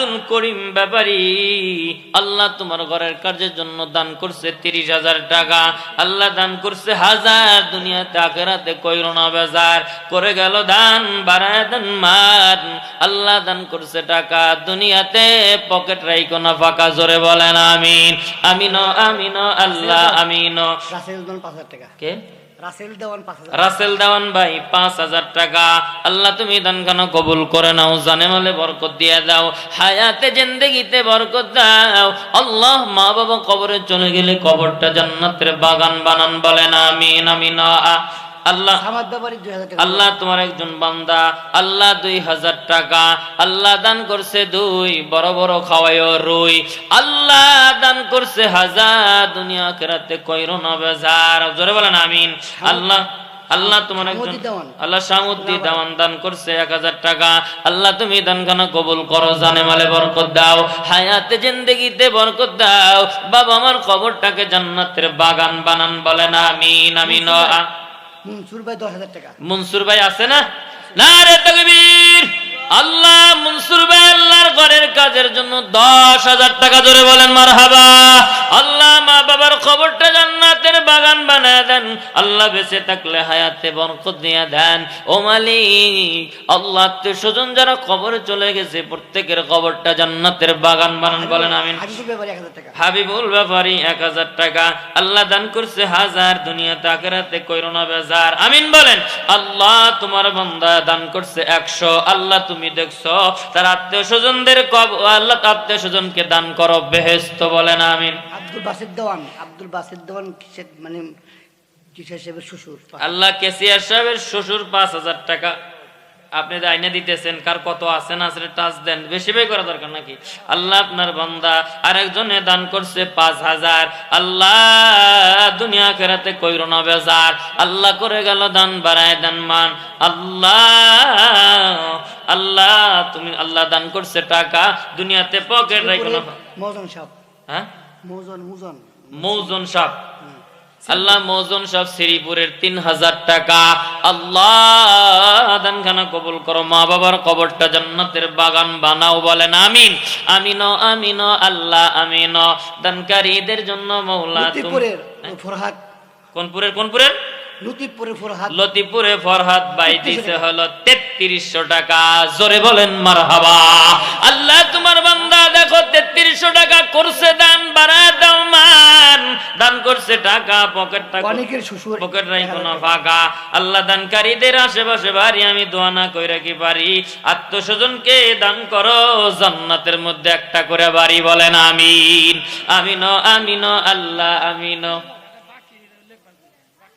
আব্দুল করিম ব্যাপারী। আল্লাহ তোমার ঘরের কাজের জন্য দান করছে তিরিশ হাজার টাকা। আল্লাহ দান করছে হাজার দুনিয়াতে আখেরাতে কইর না বেজার। করে গেল দান বাড়ায় দেন মান আল্লাহ দান করছে টাকা দুনিয়াতে পকেট রাইকো না ফাঁকা জোরে বলেন আমিন। আমিন আমিন আল্লাহ আমিন। পাঁচ হাজার টাকা। কে? রাসেল দেওয়ান ভাই, পাঁচ হাজার টাকা। আল্লাহ তুমি দান কেন কবুল করে নাও। জানে মালে বরকত দিয়ে দাও। হায়াতে জিন্দেগিতে বরকত দাও। আল্লাহ মা বাবা কবরে চলে গেলে কবরটা জান্নাতের বাগান বানান বলেন, আমিন আমিন আ। আল্লাহ তোমার একজন বান্দা আল্লাহ দুই হাজার টাকা আল্লাহ দান করছে দুই বড় বড় খাওয়ায় রুই। আল্লাহ দান করছে হাজার দুনিয়া কেরাতে কইরো না বেজার। জোরে বলেন আমিন। আল্লাহ আল্লাহ তোমার একজন আল্লাহ সামুদ্দি দেওয়ান দান করছে এক হাজার টাকা। আল্লাহ তুমি দান খানা কবুল করো জানে মালে বরকত দাও। হায়াতে জিন্দেগিতে বরকত দাও। বাবা আমার খবরটাকে জান্নাতের বাগান বানান বলেন আমিন আমিন। আ মনসুর ভাই দশ হাজার টাকা। মনসুর ভাই আছে না? না রে তকবীর! আল্লাহ মনসুর ভাই আল্লাহর ঘরের কাজের জন্য দশ হাজার টাকা ধরে বলেন মারহাবা। আল্লাহ মা বাবার খবরটা জান্নাতের বাগান বানায় দেন। আল্লাহ বেঁচে থাকলে হায়াতে বরকত দিয়ে দেন। ও মালিক আল্লাহ আত্মীয় স্বজন যারা খবরে চলে গেছে প্রত্যেকের খবরটা জান্নাতের বাগান বানান বলেন আমিন। হাবিবুল ব্যাপারী এক হাজার টাকা। আল্লাহ দান করছে হাজার দুনিয়াতে আখেরাতে কইরোনা বেজার। আমিন বলেন আল্লাহ তোমার বান্দা দান করছে একশো আল্লাহ তুমি দেখছ তার আত্মীয় স্বজনদের কব আল্লাহ আত্মীয় স্বজনকে দান করো বেহেস্ত বলেন আমিন। আব্দুল বাসির দেওয়ান আব্দুল বাসির দেওয়ান মানে কিসের হিসেবে শ্বশুর? আল্লাহ কেসিয়ার সাহেবের শ্বশুর পাঁচ হাজার টাকা। আপনি যে আইনে দিতেছেন কার কত আছে না আছে টাচ দেন বেশি বেশি করা দরকার নাকি? আল্লাহ আপনার বান্দা আরেকজনে দান করছে পাঁচ হাজার। আল্লাহ দুনিয়া কেরাতে কইর না বেজার। আল্লাহ করে গেল দান বাড়ায় দান মান। আল্লাহ আল্লাহ তুমি আল্লাহ দান করছে টাকা দুনিয়াতে পকেট রাখো না। মজন হ্যাঁ? মজন মুজন। মৌজন সাহ আল্লাহ মৌজন সব শ্রীপুরের তিন হাজার টাকা। আল্লাহ দানখানা কবুল করো মা বাবার কবরটা জান্নাতের বাগান বানাও বলেন আমিন। আমিন আমিন আল্লাহ আমিন দানকারীদের জন্য মৌলা ফরহাদ। কোনপুরের কোনপুরের লতিপুরের ফরহাদ। লতিপুরে ফরহাদ বাই দিছে হলো তেত্রিশশো টাকা। জোরে বলেন মারহাবা। আল্লাহ তোমার বান্দা দেখো তেত্রিশশো টাকা করছে করছে টাকা পকেট অনেকের শ্বশুর পকেট নাই কোনো ফাঁকা। আল্লাহ দানকারীদের আশেপাশে বাড়ি আমি দোয়া না কইরা কি পারি? আত্মস্বজনকে দান করো জান্নাতের মধ্যে একটা করে বাড়ি বলেন আমিন। আমিন আমিন আল্লাহ আমিন।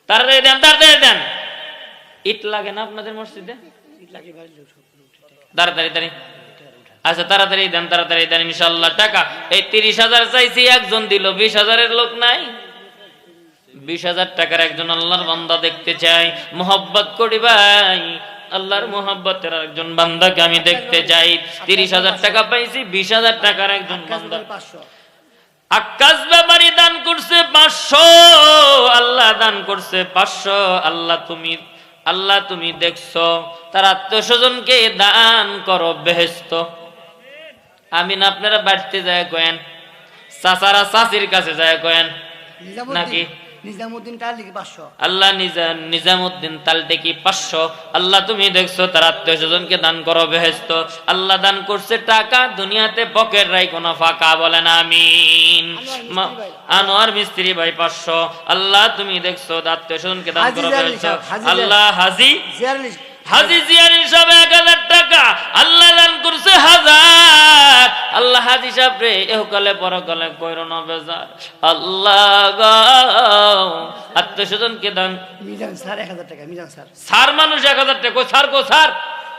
তাড়াতাড়ি দেন তাড়াতাড়ি দেন। ইট লাগে না আপনাদের মসজিদে? তাড়াতাড়ি তাড়ি আচ্ছা তাড়াতাড়ি দেন তাড়াতাড়ি দেন ইনশাল্লাহ টাকা। এই তিরিশ হাজার চাইছি একজন দিল বিশ হাজারের লোক নাই। বিশ হাজার টাকার একজন আল্লাহর বান্দা দেখতে চাই মোহব্বত করি ভাই। আল্লাহর মোহব্বতের একজন বান্দাকে আমি দেখতে চাই। তিরিশ হাজার টাকা পাইছি বিশ হাজার টাকার একজন বান্দা। আকাশ ব্যাপারী দান করছে পাঁচশো আল্লাহ দান করছে পাঁচশো। আল্লাহ তুমি আল্লাহ তুমি দেখছ তার আত্মীয় স্বজনকে দান করো বেহেস্ত আমিন আপনারা বাড়তে যায় কয়েন। চাচারা চাচির কাছে যায় কয়েন। নাকি? নিজামুদ্দিন নিজামুদ্দিন পাঁচশো? আল্লাহ নিজামুদ্দিন তালটেকি পাঁচশো। আল্লাহ তুমি দেখছ তার আত্মীয় স্বজনকে দান করো বেহেস্ত আল্লাহ দান করছে টাকা দুনিয়াতে পকেট রাই কোনো ফাঁকা বলেন আমিন। আনোয়ার মিস্ত্রি ভাই। পাঁচশো। আল্লাহ তুমি দেখছ আত্মীয় স্বজনকে দান হাজি করো বেহেস্ত আল্লাহ হাজি হাজি জিয়ার হিসাব এক হাজার টাকা। আল্লাহ দান করছে হাজার। আল্লাহ হাজি সাহেব রে এহকালে পরকালে কইর না বেজার। আল্লাহ আত্মীয় স্বজনকে দান? মিজান স্যার এক হাজার টাকা মিজান স্যার। স্যার মানুষ এক হাজার টাকা। স্যার কো স্যার?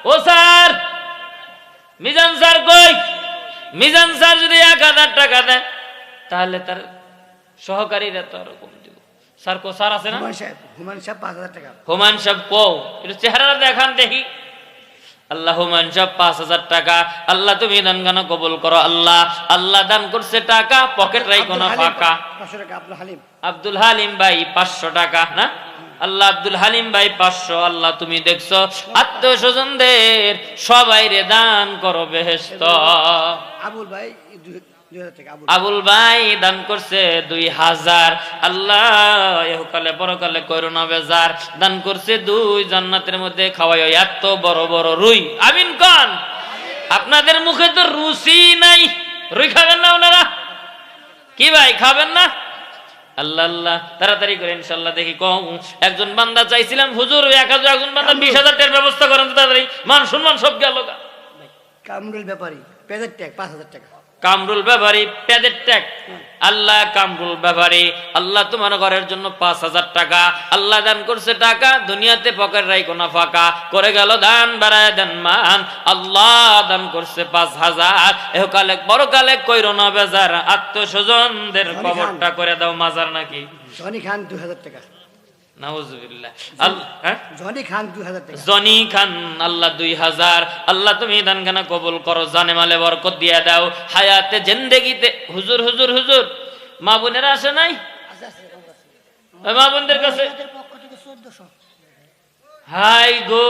ও স্যার! মিজান স্যার কই? মিজান স্যার যদি এক হাজার টাকা দেয় তাহলে তার সহকারীরা তো ওরকম স্যার কো স্যার আছে না? হুমায়ুন সাহেব হুমায়ুন সাহেব পাঁচ হাজার টাকা। হুমান সাহেব কও একটু চেহারা দেখান দেখি। আল্লাহ পাঁচ হাজার টাকা। আল্লাহ তুমি দান গানা কবুল করো আল্লাহ। আল্লাহ দান করছে টাকা পকেট রাই কোনো ফাঁকা। পাঁচশো টাকা আব্দুল হালিম। আব্দুল হালিম ভাই পাঁচশো টাকা না? আল্লাহ আব্দুল হালিম ভাই পাঁচশো। আল্লাহ তুমি দেখছ আত্মীয় স্বজনদের সবাই রে দান করো বেহেস্ত আবুল ভাই টাকা আবুল ভাই দান করছে দুই হাজার। আল্লাহ এহকালে পরকালে করোনা বেজার। দান করছে দুই জান্নাতের মধ্যে খাওয়াই এত বড় বড় রুই। আমিন কন? আপনাদের মুখে তো রুচি নাই। রুই খাবেন না ওনারা? কি ভাই খাবেন না? আল্লাহ আল্লাহ তাড়াতাড়ি করে ইনশাল্লাহ দেখি কম। একজন বান্দা চাইছিলাম হুজুর এক হাজার একজন বান্দা বিশ হাজার টাকার ব্যবস্থা করেন তাড়াতাড়ি। মান সম্মান সব গেল কামরুল ব্যাপারী পেজের ট্যাগ পাঁচ হাজার টাকা। কামরুল ব্যাপারী পেদের ট্যাগ। আল্লাহ কামরুল ব্যাপারী আল্লাহ তোমার ঘরের জন্য পাঁচ হাজার টাকা। আল্লাহ দান করছে টাকা দুনিয়াতে পকেট রাই কোনা ফাঁকা। করে গেল দান বাড়ায় দেন মান। আল্লাহ দান করছে পাঁচ হাজার। এহকালে বড়কালে কইর না বেজার। আত্মীয় স্বজনদের কবরটা করে দাও মাজার নাকি। জনি খান দুই হাজার টাকা। জনি খান দুই হাজার টাকা। জনি খান আল্লাহ দুই হাজার আল্লাহ তুমি দানখানা কবুল করো জানে মালে বরকত দিয়া দাও। হায়াতে জেন্দেগিতে। হুজুর হুজুর হুজুর। মা বোনেরা আসে নাই? মা বোনদের কাছে? পক্ষ থেকে চোদ্দশো। হাই গো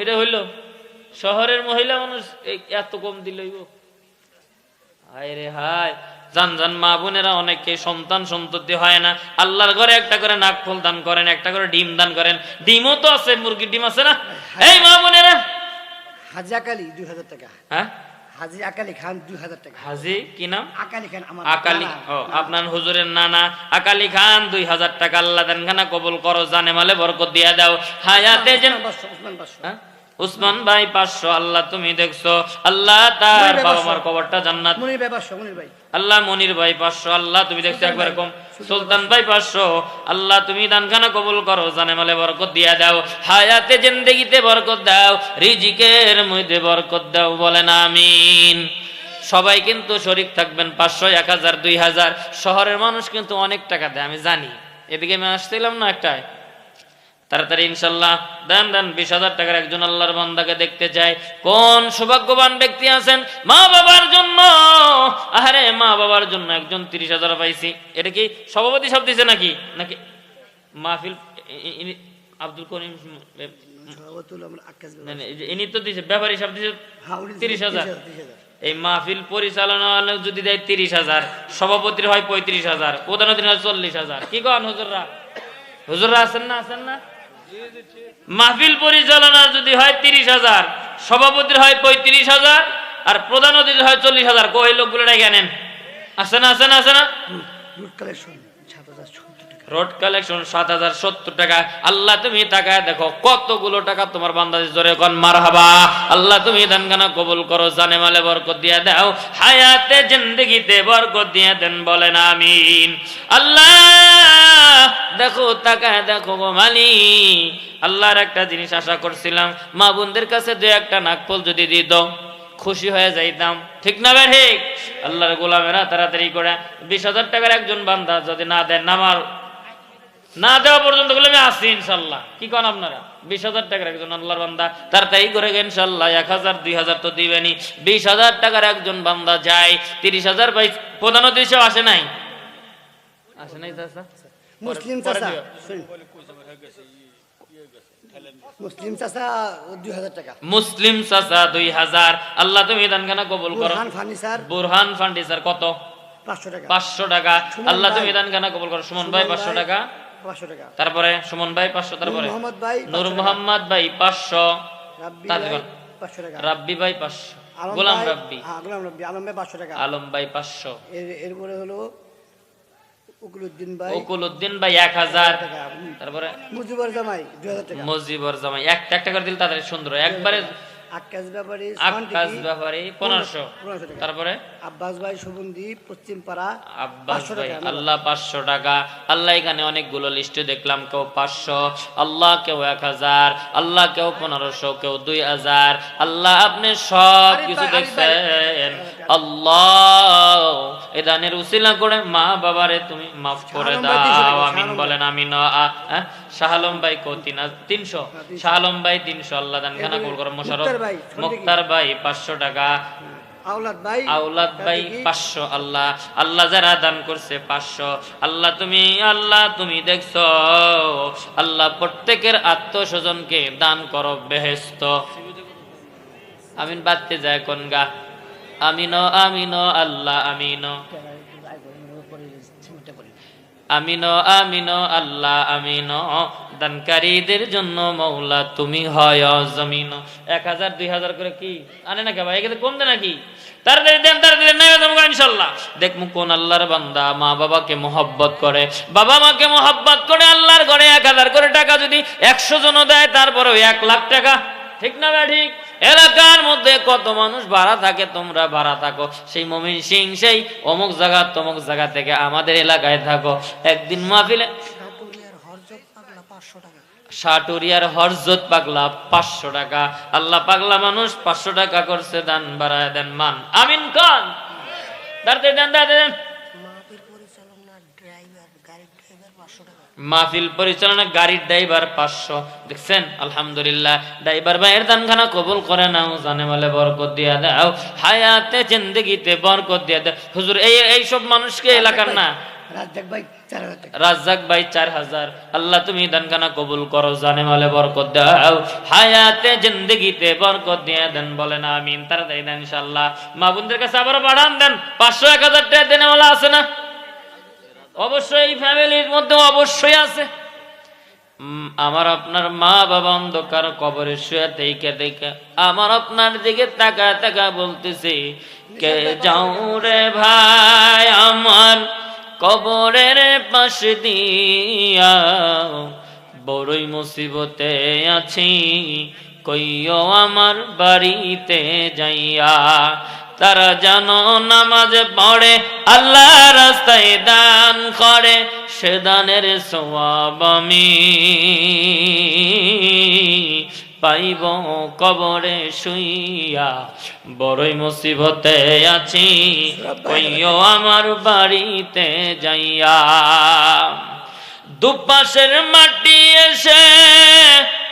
এটা হইল শহরের মহিলা মানুষ এত কম দিল গো হায় রে হায়। জান জান মা বোনেরা অনেকে সন্তান সন্ততি হয় না। আল্লাহর ঘরে একটা করে নাক ফুল দান করেন একটা করে ডিম দান করেন। ডিমও তো আছে মুরগির ডিম আছে না? এই মা বোনেরা! হাজি আকালি দুই হাজার টাকা। হ্যাঁ? হাজি আকালি খান দুই হাজার টাকা। হাজি কি নাম? আকালি খান আমার আকালি ও আপনার হুজুরের নানা। আকালি খান দুই হাজার টাকা আল্লাহ দেন খানা কবুল করো জানে মালে বরকত দিয়া দাও। হায়াতে যেন হ্যাঁ? উসমান ভাই পাঁচশো আল্লাহ তুমি দেখছ। আল্লাহ তার বাবা মার কবরটা জান্নাত। মনির ভাই পাঁচশো, মনির ভাই। আল্লাহ মনির ভাই পাঁচশো আল্লাহ তুমি দেখছ একবার ভাই, কম সুলতান ভাই। পাঁচশো আল্লাহ তুমি দানখানা কবুল করো জানে মালে বরকত দিয়া দাও। হায়াতে জিন্দেগিতে বরকত দাও রিজিকের মধ্যে বরকত দাও বলেন আমিন। সবাই কিন্তু শরিক থাকবেন পাঁচশো এক হাজার দুই হাজার। শহরের মানুষ কিন্তু অনেক টাকা দেয় আমি জানি। এদিকে আমি আসছিলাম না একটাই তাড়াতাড়ি ইনশাল্লাহ দেন দেন বিশ হাজার টাকার একজন আল্লাহর বান্দাকে দেখতে চাই। কোন সৌভাগ্যবান ব্যক্তি আছেন? মা বাবার জন্য। আরে মা বাবার জন্য একজন তিরিশ হাজার পাইছি। এটা কি সভাপতি সব দিছে নাকি? নাকি মাহফিল আব্দুল করিম ইনি তো দিছে ব্যাপারী সব দিছে হ্যাঁ, তিরিশ হাজার। এই মাহফিল পরিচালনা যদি দেয় তিরিশ হাজার সভাপতির হয় পঁয়ত্রিশ হাজার প্রধান হয় চল্লিশ হাজার। কি কন হুজুররা? হুজুররা আছেন না আছেন না? মাহফিল পরিচালনা যদি হয় তিরিশ হাজার, সভাপতির হয় পঁয়ত্রিশ হাজার, আর প্রধান অতিথি হয় চল্লিশ হাজার। কই লোকগুলো ডেকে আনেন? আছে না আসে না, আছে না? রোড কালেকশন সাত হাজার সত্তর টাকা। আল্লাহ, তুমি তাকায় দেখো, কতগুলো টাকা তোমার বান্দাদের জোরে কন মার হাবা আল্লাহ, তুমি দানগানা কবুল করো, জানে মালে বরকত দিয়ে দাও, হায়াতে জিন্দগিতে বরকত দিয়ে দেন বলেন, আমিন। আল্লাহ, দেখো, তাকায় দেখো গো মালি আল্লাহর একটা জিনিস আশা করছিলাম, মা বোনদের কাছে দু একটা নাকফল যদি দিত, খুশি হয়ে যাইতাম। ঠিক না ঠিক? আল্লাহর গোলামেরা তাড়াতাড়ি করে, বিশ হাজার টাকার একজন বান্দা যদি না দেন নামার না দেওয়া পর্যন্ত বলে আমি আসি ইনশাল্লাহ। কি কন আপনারা? বিশ হাজার টাকার একজন আল্লাহর বান্দা তাড়াতাড়ি করে ইনশাল্লাহ। এক হাজার দুই হাজার তো দিবেনি বিশ হাজার টাকার একজন বান্দা যায় তিরিশ হাজার পাই প্রধান উদ্দেশ্য আসে নাই? আসে নাই চাচা? মুসলিম চাচা মুসলিম চাচা দুই হাজার টাকা। মুসলিম চাচা দুই হাজার। আল্লাহ তুমি দানখানা কবুল করো। বুরহান ফার্নিচার বুরহান ফান্ডিসার কত? পাঁচশো টাকা। পাঁচশো টাকা। আল্লাহ। তুমি দানখানা কবুল করো। সুমন ভাই পাঁচশো টাকা। টাকা। তারপরে সুমন ভাই পাঁচশো তারপরে নূর মোহাম্মদ ভাই নূর 500 টাকা। মোহাম্মদ ভাই পাঁচশো রাব্বি ভাই পাঁচশো টাকা। রাব্বি ভাই পাঁচশো গোলাম রাব্বি। হ্যাঁ গোলাম রাব্বি আলম ভাই পাঁচশো টাকা। আলম ভাই পাঁচশো। এরপরে হলো ভাই ভাই। তারপরে মুজিবুর জামাই টাকা। মজিবর জামাই একটা একটা করে দিল তাদের সুন্দর একবারে আকাশ ব্যাপারী আকাশ ব্যাপারে পনেরোশো। পনেরোশো তারপরে? আব্বাস ভাই সুবন্ধি পশ্চিম পাড়া আব্বাস ভাই আল্লাহ পাঁচশো টাকা। আল্লাহ এখানে অনেকগুলো লিস্টে দেখলাম কেউ পাঁচশো আল্লাহ কেউ এক হাজার আল্লাহ কেউ পনেরোশো কেউ দুই হাজার। আল্লাহ আপনি সব কিছু। দেখছেন। আল্লাহ এ দানের উসিলা করে মা বাবারে তুমি মাফ করে শাহ আলম দাও। আমিন বলেন আমিন শাহ ভাই কো তিনশো। শাহ ভাই তিনশো আল্লাহ দান খানা মোশারফ মুক্তার ভাই, সন্দিকে। মুক্তার ভাই পাঁচশো টাকা। আউলাদ ভাই পাঁচশো আল্লাহ। আল্লাহ যারা দান করছে পাঁচশো। আল্লাহ তুমি আল্লাহ তুমি দেখছ। আল্লাহ প্রত্যেকের আত্মস্বজনকে দান করো বেহেস্ত আমিন বাদতে যায় কোন গা? আমিনো আমিনো, আল্লাহ আল্লাহ দানকারীদের জন্য মৌলা তুমি হয় জমিন। এক হাজার, দুই হাজার করে কি? আনে ভাই? নাকি? কোন মা বাবাকে মোহব্বত বাবা করে এক টাকা যদি দেয় এক লাখ টাকা। ঠিক না ঠিক? এলাকার মধ্যে কত মানুষ ভাড়া থাকে, তোমরা ভাড়া থাকো। সেই মমিন সিং, সেই অমুক জায়গা, তমুক জায়গা থেকে আমাদের এলাকায় থাকো। একদিন মাহফিলে সাটুরিয়ার পাগলা পাঁচশো টাকা। আল্লাহ পাগলা মানুষ পাঁচশো টাকা করছে, দান বাড়ায় দেন মান। আমিন খান দাঁড়াতে দেন দাঁড়াতে দেন। মাহফিল পরিচালনা গাড়ির ড্রাইভার পাঁচশো। দেখছেন? আলহামদুলিল্লাহ। ড্রাইভার ভাইয়ের দানখানা কবুল করে নাও জানে বলে বরকত দিয়া দাও। হায়াতে জিন্দগিতে বরকত দিয়া দাও। হুজুর এই এই সব মানুষকে এলাকার না? রাজ্জাক ভাই চার হাজার আল্লাহ তুমি দানখানা কবুল করো জানে মালে বরকত দাও। হায়াতে জিন্দগিতে বরকত দিয়ে দেন বলেন আমিন। তাড়াতাড়ি দেন ইনশাল্লাহ মা বোনদের কাছে আবার বাড়ান দেন। পাঁচশো এক হাজার টাকা দেনে আছে না? অবশ্যই ফ্যামিলির মধ্যে অবশ্যই আছে। আমার আপনার মা বাবা অন্ধকার কবরে শুয়ে দেখে দেখে আমার আপনার দিকে তাকা তাকা বলতেছে, কে যাও রে ভাই আমার কবরের পাশে দিয়া, বড়ই মুসিবতে আছি, কইও আমার বাড়িতে যাইয়া তারা যেন নামাজ পড়ে, আল্লাহ রাস্তায় দান করে, সে দানের সোয়াব আমি পাইব কবরে শুইয়া। বড়ই মুসিবতে আছি, কইও আমার বাড়িতে যাইয়া। দুপাশের মাটি এসে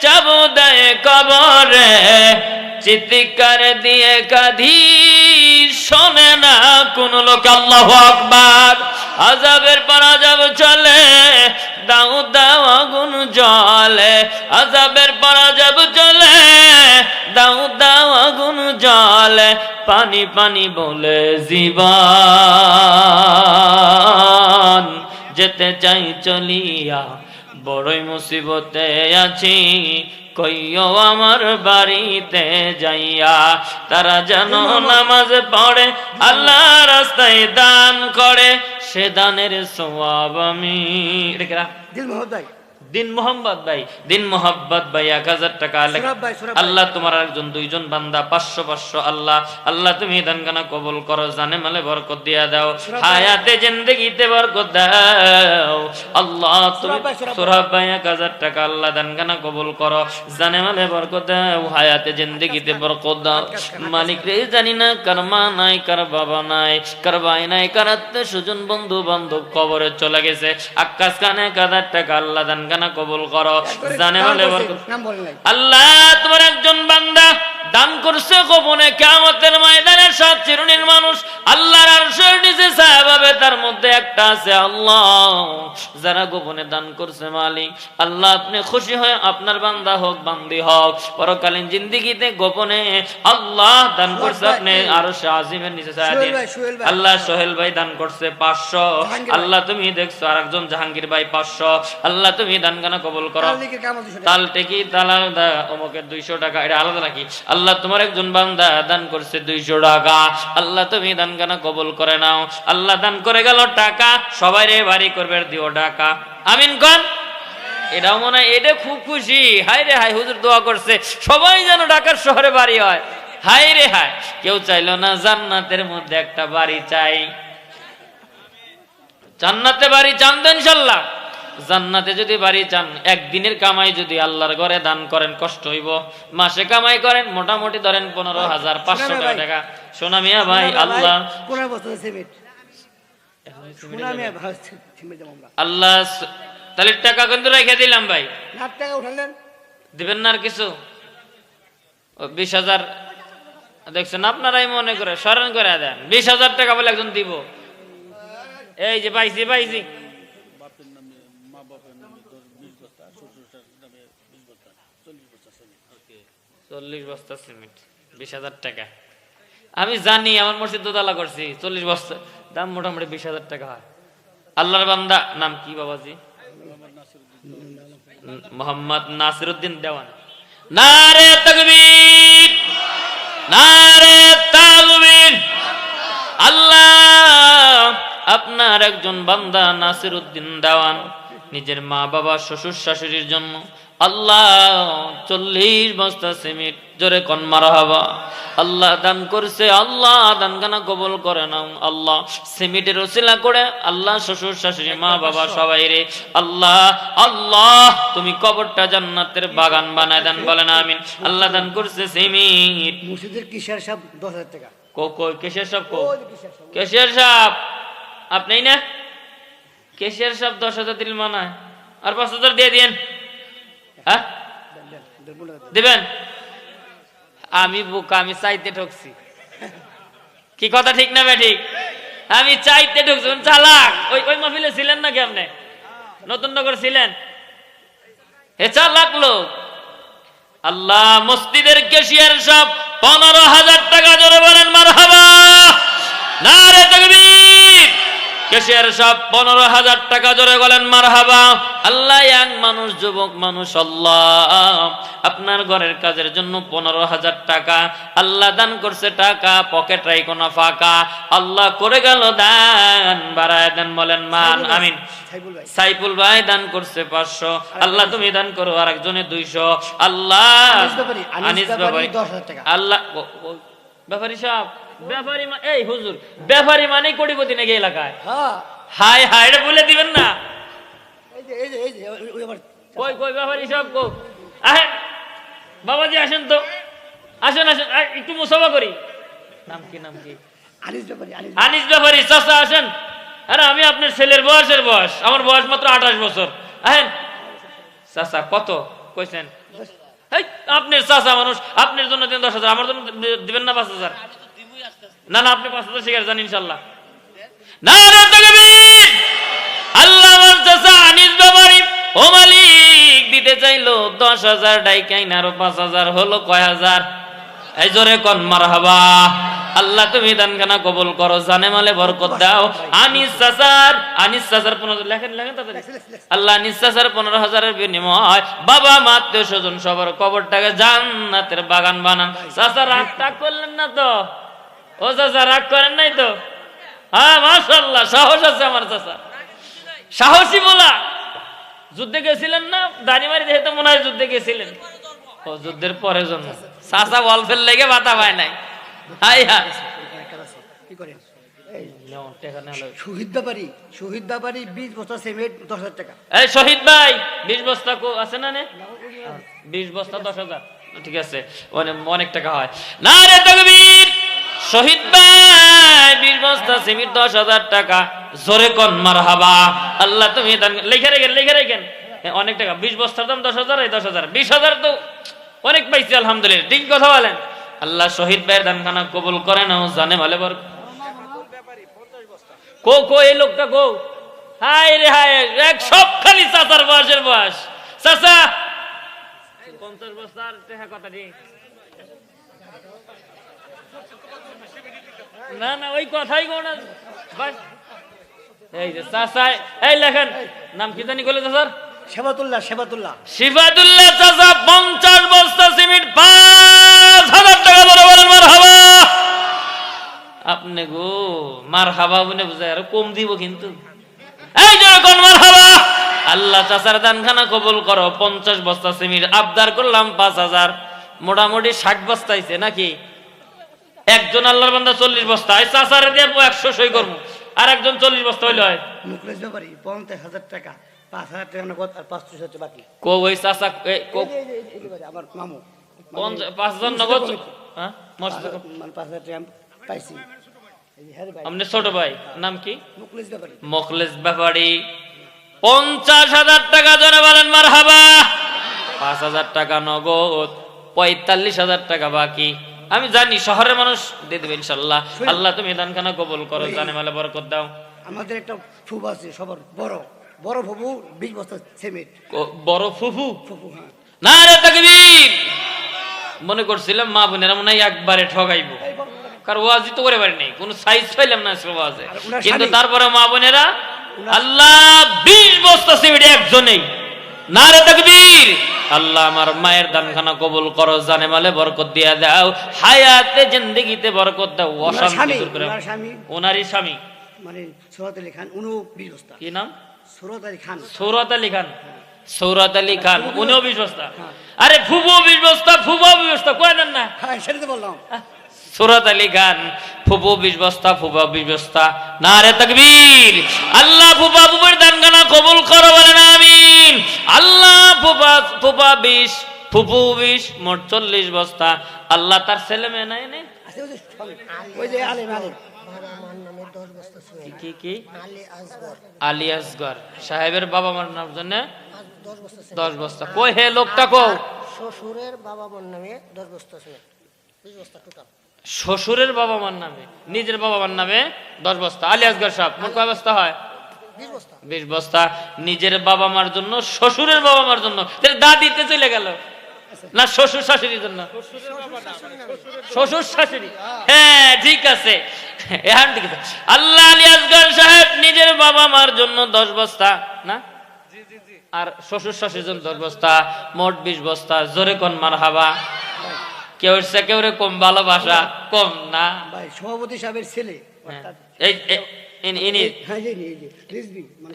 চাবু দেয় কবরে, চিৎকার দিয়ে কাঁধি শোনে না কোন লোক আল্লাহ আকবার। আজাবের পর আজাব চলে দাও দাও আগুন জলে আজাবের পর আজাব চলে দাও দাও আগুন জলে পানি পানি বলে জীবন, যেতে চাই চলিয়া, বড়ই মুসিবতে আছি। কইও আমার বাড়িতে যাইয়া, তারা যেন নামাজ পড়ে, আল্লাহ রাস্তায় দান করে, সে দানের সোয়াব আমি রেখে দিন মোহাম্মদ ভাই দিন মোহাম্মদ ভাই এক হাজার টাকা। আল্লাহ তোমার একজন দুইজন বান্দা পাঁচশো পাঁচশো আল্লাহ। আল্লাহ তুমি দানগানা কবুল করো জানে মালে বরকত দিয়া দাও। হায়াতে জিন্দগিতে বরকত দাও। আল্লাহ তুমি। সুরাব ভাই। এক হাজার টাকা আল্লাহ দানগানা কবুল করো। জানে মালে বরকত দাও। হায়াতে জিন্দগিতে বরকত দাও। মালিক রে জানি না কার মা নাই কার বাবা নাই কার ভাই নাই কার আত্মীয় সুজন বন্ধু বান্ধব কবরে চলে গেছে। আকাশ কানে এক হাজার টাকা আল্লাহ দানগানা কবুল করো। জানে নাই আল্লাহ তোমার একজন বান্দা দান করছে গোপনে কেমতের ময়দানে সাত চিরুনির মানুষ আল্লাহর আরশের নিচে সাহেবাবে তার মধ্যে একটা আছে আল্লাহ। যারা গোপনে দান করছে মালিক আল্লাহ আপনি খুশি হয়ে আপনার বান্দা হোক বান্দি হোক। পরকালীন জিন্দিগিতে গোপনে আল্লাহ দান করছে আপনি আরও আজিমের নিচে আল্লাহ সোহেল ভাই দান করছে পাঁচশো। আল্লাহ তুমি দেখছ আরেকজন জাহাঙ্গীর ভাই পাঁচশো। আল্লাহ তুমি দান গানা কবুল করো। তাল টেকি তালা দা অমুকের দুইশো টাকা এটা আলাদা নাকি? আল্লাহ তোমার একজন বান্দা দান করছে দুইশো টাকা। আল্লাহ তুমি দান গানা কবুল করে নাও। আল্লাহ দান করে গেল টাকা সবাই রে বাড়ি করবে দিও টাকা। আমিন কন? এটাও মনে হয় এটা খুব খুশি। হাই রে হাই হুজুর দোয়া করছে সবাই যেন ঢাকার শহরে বাড়ি হয়। হাই রে হাই কেউ চাইলো না জান্নাতের মধ্যে একটা বাড়ি চাই। জান্নাতে বাড়ি চান তো ইনশাল্লাহ। জান্নাতে যদি বাড়ি চান একদিনের কামাই যদি আল্লাহর ঘরে দান করেন কষ্ট হইব। মাসে কামাই করেন মোটামুটি ধরেন পনেরো হাজার পাঁচশো টাকা সোনা মিয়া ভাই আল্লাহ। আল্লাহ তাহলে টাকা কিন্তু রেখে দিলাম ভাই। টাকা উঠালেন। দিবেন না আর কিছু। বিশ হাজার। দেখছেন আপনারাই মনে করে স্মরণ করে দেন। বিশ হাজার টাকা বলে একজন দিব। এই যে পাইছি পাইছি। মা বাপের তোর বিশ বস্তা শ্বশুরটার নামে বিশ বস্তা চল্লিশ বস্তা সিমেন্ট, বিশ হাজার টাকা। আমি জানি, আমার মসজিদ দোতলা করছি, চল্লিশ বস্তা, দাম মোটামুটি বিশ হাজার টাকা হয়। আল্লাহর বান্দা, নাম কি বাবাজি? মোহাম্মদ নাসিরুদ্দিন দেওয়ান। নারে তকবীর, নারে তাকবীর আল্লাহ, আপনার একজন বান্দা নাসির উদ্দিন দেওয়ান। নিজের মা বাবা শ্বশুর শাশুড়ির জন্য। আল্লাহ চল্লিশ বস্তা সিমেন্ট জোরে কন মারা হবা আল্লাহ দান করছে আল্লাহ দান গানা কবল করে নাও। আল্লাহ সিমেন্টের ওসিলা করে আল্লাহ শ্বশুর শাশুড়ি মা বাবা সবাই রে আল্লাহ আল্লাহ তুমি কবরটা জান্নাতের বাগান বানায় দেন বলেন আমিন। আল্লাহ দান করছে সিমেন্ট। মসজিদের কিসের সব দশ হাজার টাকা। কো কো কেশের সব কো? কিসের সব সাহেব আপনি না? কেশিয়ার সাহেব দশ হাজার দিল মানায় আর পাঁচ হাজার দিয়ে হ্যাঁ? দেন, দেন। দিবেন? আমি বোকা আমি চাইতে ঠকছি। কি কথা ঠিক না ঠিক? আমি চাইতে ঠকছি মানে চালাক। ওই ওই মাহফিলে ছিলেন নাকি আপনি? নতুন নগর ছিলেন? এ চালাক লোক। আল্লাহ মসজিদের কেশিয়ার সব পনেরো হাজার টাকা জোরে বলেন মার হাবা না রে কেশিয়ার সব পনেরো হাজার টাকা জোরে বলেন মার হাবা আল্লাহ ইয়াং মানুষ যুবক মানুষ আল্লাহ আপনার ঘরের কাজের জন্য পনেরো হাজার টাকা। আল্লাহ দান করছে টাকা পকেট রাইকো না ফাঁকা। আল্লাহ করে গেল দান বাড়ায় দেন বলেন মান আমিন। সাইফুল ভাই। দান করছে পাঁচশো। আল্লাহ তুমি দান করো আর একজনে দুইশো। আল্লাহ আনিস ব্যাপারী, আনিস আনিস ব্যাপারী ব্যাপারী। 10,000 টাকা। আল্লাহ ব্যাপারী সাহেব ব্যাপারী এই হুজুর ব্যাপারী মানে কোটিপতি নাকি এলাকায়? হ্যাঁ। হাই হাই রে বলে দিবেন না। কই কই ব্যাপারী কো আহেন বাবাজি আসেন তো। আসেন আসেন একটু মুসাফা করি। নাম কি নাম কি? আনিস ব্যাপারী আনিস আনিস ব্যাপারী চাচা আসেন। আরে আমি আপনার ছেলের বয়সের বয়স। আমার বয়স মাত্র আঠাশ বছর। আহেন। চাচা কত? কইছেন। আপনার চাচা মানুষ আপনার জন্য দিন দশ হাজার আমার জন্য দিবেন না পাঁচ হাজার। না না আপনি পাঁচ হাজার শিকার যান ইনশাল্লাহ না রে আল্লাহ আনিস ব্যাপারী ও মালিক দিতে চাইলো দশ হাজার ডাইকাইন আরও পাঁচ হাজার হলো কয় হাজার? এই জোরে কন মারহাবা। আল্লাহ তুমি দানখানা কবুল করো জানে মালে বরকত দাও। আনিস চাচার আনিস চাচার পনেরো লেখেন লেখেন তাড়াতাড়ি। আল্লাহ আনিস চাচার পনেরো হাজারের বিনিময় বাবা মা আত্মীয় স্বজন সবার কবরটাকে জান্নাতের বাগান বানান। চাচা রাগ করলেন না তো? ও চাচা রাগ করেন নাই তো? হ্যাঁ মাশাল্লাহ সাহস আছে আমার চাচা। সাহসী বলা। যুদ্ধে গেছিলেন না? দাঁড়িমারি যেহেতু মনে হয় যুদ্ধে গেছিলেন। ও যুদ্ধের পরে চাচা লেগে বাতা পায় নাই। হাই। শহীদ ভাই বিশ বস্তা কো- আছে না নে? বিশ বস্তা দশ হাজার। ঠিক আছে অনেক অনেক টাকা হয়। না রে তকবীর! শহীদ ভাই দশ হাজার টাকা। জোরে কন মার হাবা আল্লাহ, তুমি লিখে রেখেন লিখে রেখেন। অনেক টাকা। বিশ বস্তার দাম দশ হাজার দশ হাজার। বিশ হাজার তো অনেক পাইছি, আলহামদুলিল্লাহ। ঠিক কথা বলেন। আল্লাহ শহীদ ভাইয়ের দানখানা কবুল করে নাও, জানে ভালো বর কো কো, এই লোকটা কো? হাই রে হাই এক সব খালি চাচার বয়সের বয়স। চাচা। পঞ্চাশ টেহা কথা ঠিক না না ওই কথাই কো না। বাস। এই যে চাচা এই লেখেন নাম কি জানি বলে চাচার? সেবাতুল্লাহ সেবাতুল্লাহ সিফাতুল্লাহ চাচা পঞ্চাশ বস্তা সিমেন্ট পাঁচ হাজার টাকা ধরে বলেন মার হাবা আপনি গো মার হাবা বলে বুঝায় আর কম দিব কিন্তু। এই যে এখন মার হাবা আল্লাহ চাচার দানখানা কবুল করো পঞ্চাশ বস্তা সিমেন্ট আবদার করলাম পাঁচ হাজার। মোটামুটি ষাট বস্তা আইছে নাকি? একজন আল্লাহর বান্দা চল্লিশ বস্তা। এই চাচারে দিয়ে একশো সই করব। আর একজন চল্লিশ বস্তা হইলে হয়। মুখলেশ ব্যাপারী পঞ্চাশ হাজার টাকা। পাঁচ হাজার টাকা নগদ আর পাঁচশো হচ্ছে বাকি। কো ওই চাচা আমার মামু। পঞ্চ- পাঁচজন নগদ হ্যাঁ? মানে পাঁচ হাজার টাকা পাইছি। হ্যাঁ আপনার ছোট ভাই নাম কি? মুখলেশ ব্যাপারী। পঞ্চাশ হাজার টাকা জনে বলেন মার হাবা পাঁচ হাজার টাকা নগদ পঁয়তাল্লিশ হাজার টাকা বাকি। আমি জানি শহরের মানুষ দিয়ে দেবে ইনশাল্লাহ। আল্লাহ তুমি দানখানা কবুল করো জানে মালে বরকত দাও। আমাদের একটা ফুব আছে সবার বড়। বড় ফুবু বিশ বছর সিমেন্ট ও- বড় ফুফু? ফুবু হ্যাঁ। না রে তাকবীর! মনে করছিলাম মা বোনেরা মনে হয় একবারে ঠগাইবো। কারণ ওয়াজি তো করে পারিনি কোনো সাইজ পাইলাম না আসলে ওয়াজে। কিন্তু তারপরে মা বোনেরা আল্লাহ বিশ বস্তা সিমেন্ট একজনেই। না রে তাকবীর! আল্লাহ আমার মায়ের দানখানা কবুল করো জানে মালে বরকত দিয়া দাও। হায়াতে জিন্দেগিতে বরকত দাও। অশান্তি স্বামী দূর করে ওনারই স্বামী। মানে সুরত আলী খান উনিও বিশ্বস্তা। কি নাম? সুরত আলী খান। সৌরত আলী খান। সৌরত আলী খান উনিও বিশ্বস্তা। হ্যাঁ। আরে ফুবো বিশ্বস্তা ফুবো বিশ্বস্তা কয় না? হ্যাঁ সেটা তো বললাম। সুরত আলী খান ফুবু বিশ বস্তা ফুবা বিশ বস্তা না রে তকবীর। আল্লাহ ফুবা ফুবের দান গানা কবুল করো বলেন আমিন। আল্লাহ ফুবা ফুবা বিশ ফুফু বিশ মোট চল্লিশ বস্তা। আল্লাহ তার ছেলে মেয়ে নাই নেই কি কি আলী আসগর। সাহেবের বাবা মার নাম জন্য? দশ বস্তা কই হে লোকটা কো শ্বশুরের বাবা মার নামে দশ বস্তা সিমেন্ট বিশ বস্তা টোটাল। শ্বশুরের বাবা মার নামে নিজের বাবা মার নামে দশ বস্তা। আলী আসগর সাহেব মোট কয় বস্তা হয়? বিশ বস্তা। নিজের বাবা মার জন্য শ্বশুরের বাবা মার জন্য। দাদিতে চলে গেল। না শ্বশুর শাশুড়ির জন্য। শ্বশুর শাশুড়ি। হ্যাঁ ঠিক আছে। এখন আল্লাহ আলী আসগর সাহেব নিজের বাবা মার জন্য দশ বস্তা না? আর শ্বশুর শাশুড়ির জন্য দশ বস্তা মোট বিশ বস্তা। জোরে কোন মার হাবা কেউ কেউ রে কম ভালোবাসা কম না? ভাই সভাপতি সাহেবের ছেলে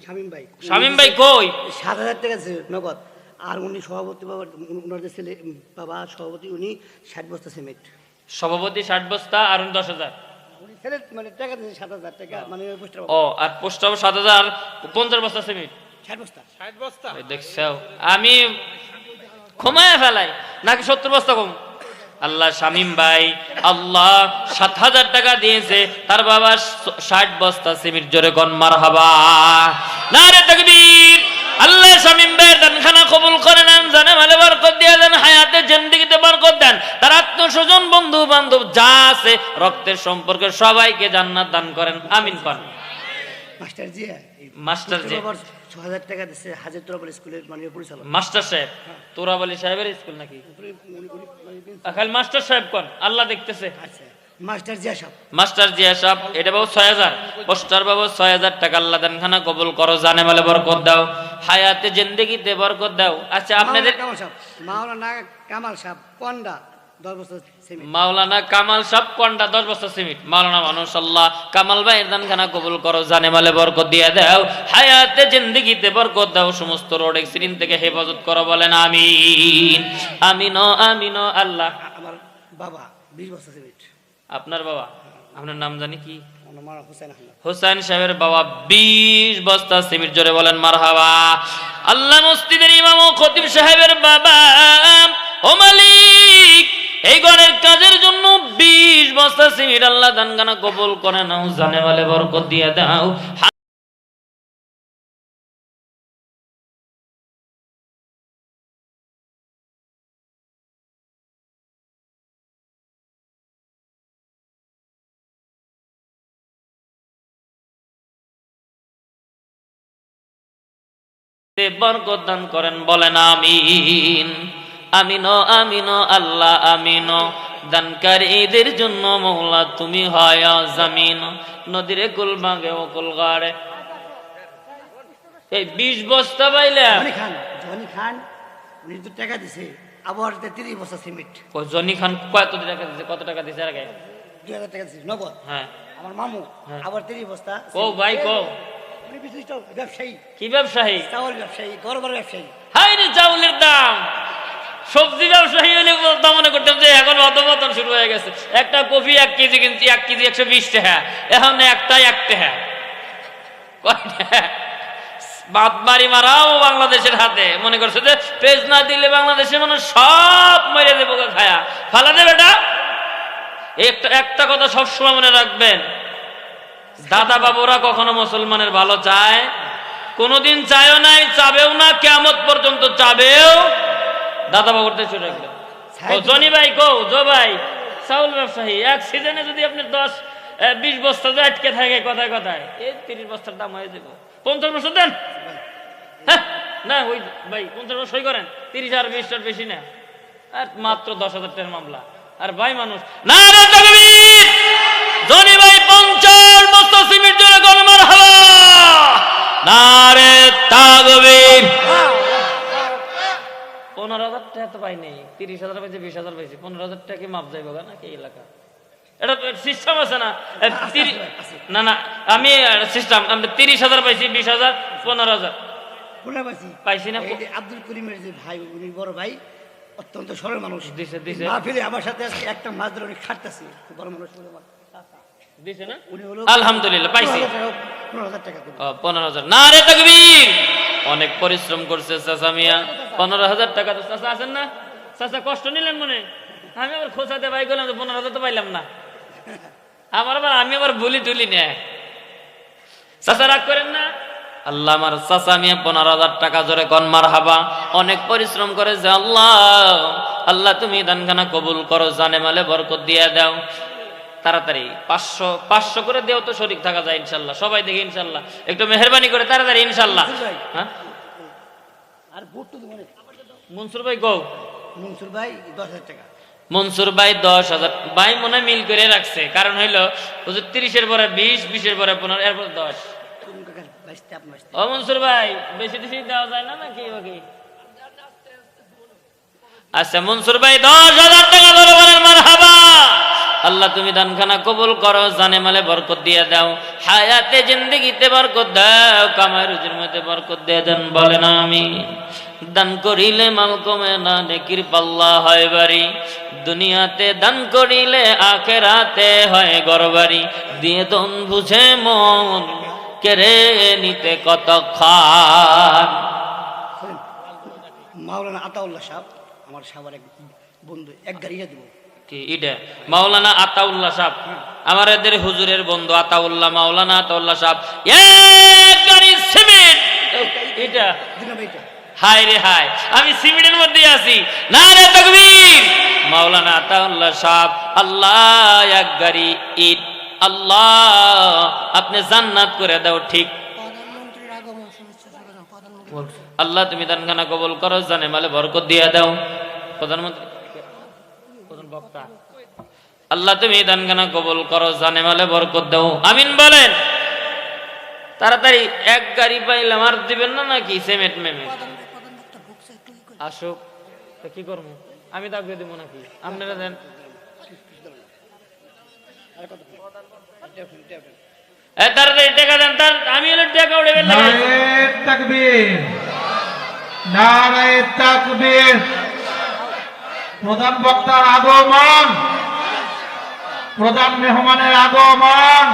শামীম ভাই। শামীম ভাই কই? সাত হাজার টাকা নগদ। আর উনি সভাপতি বাবা ওনার যে ছেলে বাবা সভাপতি উনি ষাট বস্তা সিমেন্ট। সভাপতি ষাট বস্তা আর উনি দশ হাজার। উনি ছেলে মানে টাকা সাত হাজার টাকা মানে পোস্টার ও আর পোস্ট সাত হাজার পঞ্চাশ বস্তা সিমেন্ট। ষাট বস্তা। ওই দেখছ আমি ক্ষমায় ফেলাই নাকি সত্তর বস্তা কম? আল্লাহ শামিম ভাই আল্লাহ সাত হাজার টাকা দিয়েছে তার বাবা ষাট বস্তা সিমির জোরে কন মার হাবা না রে তকবীর। আল্লাহ শামিম ভাইয়ের দানখানা কবুল করে নেন জানে মালে বরকত দিয়ে দেন হায়াতে জিন্দিগিতে বরকত দেন। তার আত্মস্বজন বন্ধু বান্ধব যা আছে রক্তের সম্পর্কে সবাইকে জান্নাত দান করেন আমিন করেন। মাস্টার জি মাস্টার জি ছ হাজার টাকা দিচ্ছে হাজার তোরাবল স্কুলের মানে পরিচালক। মাস্টার সাহেব তোরাবলি সাহেবের স্কুল নাকি? খালি মাস্টার সাহেব কোন আল্লাহ দেখতেছে। আচ্ছা মাস্টার জিয়া সাহেব। মাস্টার জিয়া সাহেব এটা বাবু ছয় হাজার পোস্টার বাবু ছয় হাজার টাকা আল্লাহ দান খানা কবুল করো জানে মালে বরকত দাও। হায়াতে জিন্দেগিতে বরকত দাও। আচ্ছা আপনাদের মাওলানা কামাল সাহেব কন্ডা দশ বছর সিমেন্ট মাওলানা কামাল সাহেব কন্ডা দশ বছর সিমিট মাওলানা মানুষ আল্লাহ কামাল ভাইয়ের দান খানা কবুল করো জানে মালে বরকত দিয়ে দাও হায়াতে জিন্দেগিতে বরকত দাও সমস্ত রোড এক্সিডেন্ট থেকে হেফাজত করো বলেন আমিন। আমিন আমিন আল্লাহ। আমার বাবা বিশ বছর সিমেন্ট আপনার বাবা? আপনার নাম জানি কি? হোসেন সাহেবের বাবা বিশ বস্তা সিমির জোরে বলেন মারহাবা। আল্লাহ মসজিদের ইমাম ও খতিব সাহেবের বাবা ও মালিক এই ঘরের কাজের জন্য বিশ বস্তা সিমির আল্লাহ দান কবুল করে নাও, জানে বলে বরকত দিয়ে দাও। বরকত করেন, বলেন আমিন। আমিন আমিন আল্লাহ আমিন। দানকারীদের জন্য মৌলা তুমি হয় জামিন নদীরে কুল বাগে ও কুল গাড়ে। এই বিশ বস্তা পাইলাম জনি খান জনি খান উনি তো টাকা দিছে। আবার তিরিশ বছর সিমেন্ট। কই জনি খান কত টাকা দিছে? কত টাকা দিছে আগে? দুই হাজার টাকা দিছে নগদ। হ্যাঁ। আমার মামু হ্যাঁ। আবার তিরিশ বস্তা কো ভাই কো ব্যবসায়ী। কি ব্যবসায়ী? চাউল ব্যবসায়ী গরবার ব্যবসায়ী। হাই রে চাউলের দাম! সবজি ব্যবসায়ী হলে বলতাম, মনে করতাম যে এখন অধপতন শুরু হয়ে গেছে। একটা কফি এক কেজি কিনছি, এক কেজি একশো বিশ টাকা এখন একটা এক টাকা? বাদবাড়ি মারাও বাংলাদেশের হাতে। মনে করছে যে পেজ না দিলে বাংলাদেশের মানুষ সব মেরে দেবো খায়া ফালা দেবে এটা একটা একটা কথা সবসময় মনে রাখবেন। দাদা বাবুরা কখনো মুসলমানের ভালো চায়? কোনোদিন চায়ও নাই, চাবেও না কেমত পর্যন্ত চাবেও দাদা রাখলেন ও জনি ভাই কো জো ভাই চাউল ব্যবসায়ী এক সিজনে যদি আপনি দশ বিশ বস্তা যদি আটকে থাকে কথায় কথায় এই তিরিশ বস্তার দাম হয়ে যাবে। পঞ্চাশ বছর দেন। হ্যাঁ না ওই ভাই পঞ্চাশ বছর সই করেন। তিরিশ আর বিশ টার বেশি না। আর মাত্র দশ হাজার টাকার মামলা। আর ভাই মানুষ না রে তকবীর ভাই পঞ্চাশ বস্তা সিমেন্ট জন্য গলমার হলো না রে তাগবীর পনেরো হাজার টাকা তো পাইনি তিরিশ হাজার পাইছি বিশ হাজার পাইছি পনেরো হাজার টাকা কি মাপ যাইব না কি এলাকা? এটা সিস্টেম আছে না। না না আমি সিস্টেম আমি তিরিশ হাজার পাইছি বিশ হাজার পনেরো হাজার। পাইছি? না আব্দুল করিমের যে ভাই উনি বড় ভাই অত্যন্ত সরল মানুষ। দিছে, দিছে। আমার সাথে একটা মাছ ধরে খাটতেছি। বড় মানুষ। দিছে না? আলহামদুলিল্লাহ পাইছি। পনেরো হাজার টাকা করে। ও, পনেরো হাজার। না রে তকবীর! অনেক পরিশ্রম করছে চাচা মিয়া। পনেরো হাজার টাকা তো চাচা আছেন না? চাচা কষ্ট নিলেন মনে? আমি আবার খোঁচাতে পাই গেলাম পনেরো হাজার তো পাইলাম না। আমার আবার আমি আবার ভুলি টুলি না। চাচা রাগ করেন না? আল্লাহ আমার চাচা মিয়া পনেরো হাজার টাকা জোরে কনমার হাবা অনেক পরিশ্রম করে যে আল্লাহ। আল্লাহ তুমি দানখানা কবুল করো জানে মালে বরকত দিয়ে দাও। তাড়াতাড়ি। পাঁচশো পাঁচশো করে দেও তো শরিক থাকা যায় ইনশাল্লাহ। সবাই দেখে ইনশাল্লাহ। একটু মেহরবানি করে তাড়াতাড়ি ইনশাল্লাহ। হ্যাঁ? আর মানে মনসুর ভাই গো। মনসুর ভাই দশ হাজার টাকা। মনসুর ভাই দশ হাজার। ভাই মনে হয় মিল করে রাখছে। কারণ হইল হুজুর তিরিশের পরে বিশ বিশের পরে পনেরো এরপর দশ। ও মনসুর ভাই বেশি বেশি দেওয়া যায় না নাকি বাকি? আচ্ছা মনসুর ভাই দশ হাজার টাকা বলেন মার হাবা আল্লাহ, তুমি দানখানা কবুল করো, জানে মালে বরকত দিয়ে দাও। হায়াতে জিন্দিগিতে বরকত দাও, কামাই রুজির মধ্যে বরকত দিয়ে দেন, বলেন আমি। দান করিলে মাল কমে না, নেকির পাল্লা হয় বাড়ি। দুনিয়াতে দান করিলে আখেরাতে হয় গরবাড়ি। দিয়ে দন বুঝে মন কেড়ে নিতে কত খান। মাওলানা আতাউল্লাহ সাহেব, আমার সাবার এক বন্ধু, এক গাড়িটা দিব। কি? এটা মাওলানা আতাউল্লাহ সাহেব। আমার এদের হুজুরের বন্ধু আতাউল্লাহ মাওলানা আতাউল্লাহ সাহেব। এক গাড়ি সিমেন্ট। এটা দিন হাই রে আমি সিমেন্টের মধ্যে আছি। না রে তকবীর। মাওলানা আতাউল্লাহ সাহেব আল্লাহ এক গাড়ি ইট। আল্লাহ আপনি জান্নাত করে দাও ঠিক। আল্লাহ তুমি দানখানা কবুল করো জানে মালে বরকত দিয়ে দাও। প্রধানমন্ত্রী। আল্লাহ তুমি দানখানা কবুল করো জানে মালে বরকত দাও। আমিন বলেন। তাড়াতাড়ি এক গাড়ি পাইলাম আর দিবেন না নাকি সেমেট মেমে? আসুক তা কি করব? আমি দাবিয়ে দিব নাকি? আপনারা দেন। তাড়াতাড়ি টাকা দেন তার আমি হলে টাকা উঠে বের তাকবীর। নারায়ে তাকবীর। প্রধান বক্তার আগমন। প্রধান মেহমানের আগমন।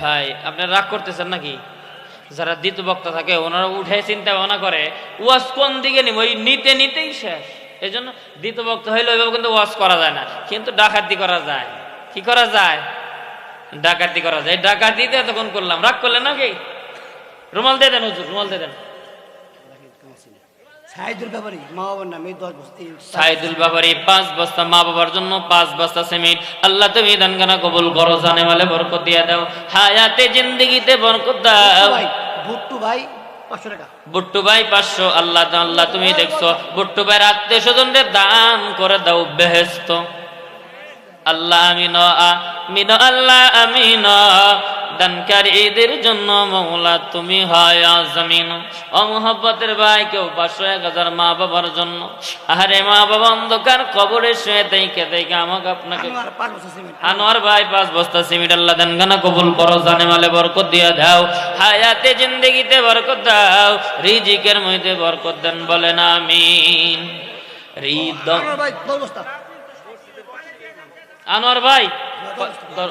ভাই, আপনি রাগ করতেছেন নাকি? যারা দ্বিতীয় বক্তা থাকে, ওনারা উঠে চিন্তা ভাবনা করে, ওয়াজ কোন দিকে নিব? ওই নিতে নিতেই শেষ। এই জন্য দ্বিতীয় বক্তা হইলে ওইভাবে কিন্তু ওয়াজ করা যায় না। কিন্তু ডাকাতি করা যায়। কি করা যায়? ডাকাতি করা যায়। ডাকাতিতে এতক্ষণ করলাম। রাগ করলেন নাকি? রুমাল দিয়ে দেন হুজুর রুমাল দিয়ে দেন। সাইদুল ব্যাপারী মা বাবার নামে দশ বছর সাইদুল বাবারি পাঁচ বস্তা মা বাবার জন্য পাঁচ বস্তা সিমেন্ট। আল্লাহ তুমি দানগানা কবুল করো জানে মালে বরকত দিয়ে দাও। হায়াতে জিন্দিগিতে বরকত দাও। ভুট্টু ভাই পাঁচশো বুট্টু ভাই পাঁচশো আল্লাহ আল্লাহ তুমি দেখছ। বুট্টু ভাইয়ের আত্মীয় স্বজনদের দান করে দাও বেহেস্ত আল্লাহ আমিন আমিন আল্লাহ আমিন। দানকারীদের জন্য মৌলা তুমি হয় আজমিন অমহব্বতের ভাই কেউ পাঁচশো এক হাজার মা বাবার জন্য। আরে মা বাবা অন্ধকার কবরে শুয়ে তাইকে তাইকে আমাকে আপনাকে আনোয়ার ভাই পাঁচ বস্তা সিমেন্ট আল্লাহ দেন গানা কবুল করো জানে মালে বরকত দিয়া দাও। হায়াতে জিন্দগিতে বরকত দাও রিজিকের মধ্যে বরকত দেন বলেন আমিন। আনোয়ার ভাই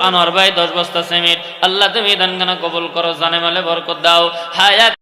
আনোয়ার ভাই দশ বস্তা সিমেন্ট। আল্লাহ তুমি দান গানা কবুল করো, জানে মালে বরকত দাও। হায়াত